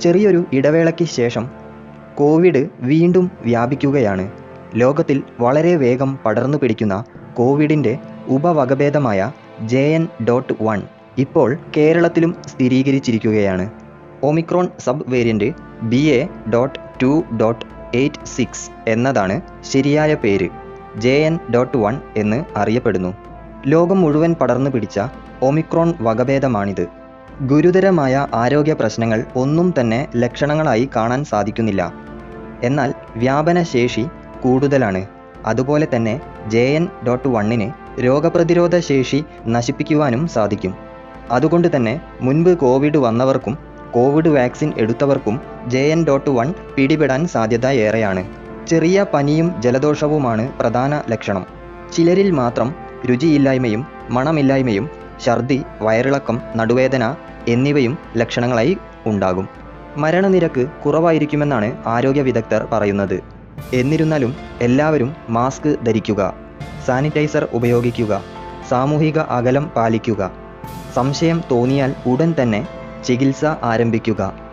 ചെറിയൊരു ഇടവേളയ്ക്ക് ശേഷം കോവിഡ് വീണ്ടും വ്യാപിക്കുകയാണ്. ലോകത്തിൽ വളരെ വേഗം പടർന്നു പിടിക്കുന്ന കോവിഡിന്റെ ഉപവകഭേദമായ ജെ എൻ ഡോട്ട് വൺ ഇപ്പോൾ കേരളത്തിലും സ്ഥിരീകരിച്ചിരിക്കുകയാണ്. Omicron sub variant B A dot two dot eight six എന്നതാണ് ശരിയായ പേര്. ജെ എൻ ഡോട്ട് വൺ എന്ന് അറിയപ്പെടുന്നു. ലോകം മുഴുവൻ പടർന്നു പിടിച്ച ഒമിക്രോൺ വകഭേദമാണിത്. ഗുരുതരമായ ആരോഗ്യ പ്രശ്നങ്ങൾ ഒന്നും തന്നെ ലക്ഷണങ്ങളായി കാണാൻ സാധിക്കുന്നില്ല. എന്നാൽ വ്യാപനശേഷി കൂടുതലാണ്. അതുപോലെ തന്നെ ജെ എൻ ഡോട്ട് വണ്ണിന് രോഗപ്രതിരോധ ശേഷി നശിപ്പിക്കുവാനും സാധിക്കും. അതുകൊണ്ട് തന്നെ മുൻപ് കോവിഡ് വന്നവർക്കും കോവിഡ് വാക്സിൻ എടുത്തവർക്കും ജെ എൻ ഡോട്ട് വൺ പിടിപെടാൻ സാധ്യത ഏറെയാണ്. ചെറിയ പനിയും ജലദോഷവുമാണ് പ്രധാന ലക്ഷണം. ചിലരിൽ മാത്രം രുചിയില്ലായ്മയും മണമില്ലായ്മയും ഛർദി വയറിളക്കം നടുവേദന എന്നിവയും ലക്ഷണങ്ങളായി ഉണ്ടാകും. മരണനിരക്ക് കുറവായിരിക്കുമെന്നാണ് ആരോഗ്യ വിദഗ്ധർ പറയുന്നത്. എന്നിരുന്നാലും എല്ലാവരും മാസ്ക് ധരിക്കുക സാനിറ്റൈസർ ഉപയോഗിക്കുക സാമൂഹിക അകലം പാലിക്കുക സംശയം തോന്നിയാൽ ഉടൻ തന്നെ ചികിത്സ ആരംഭിക്കുക.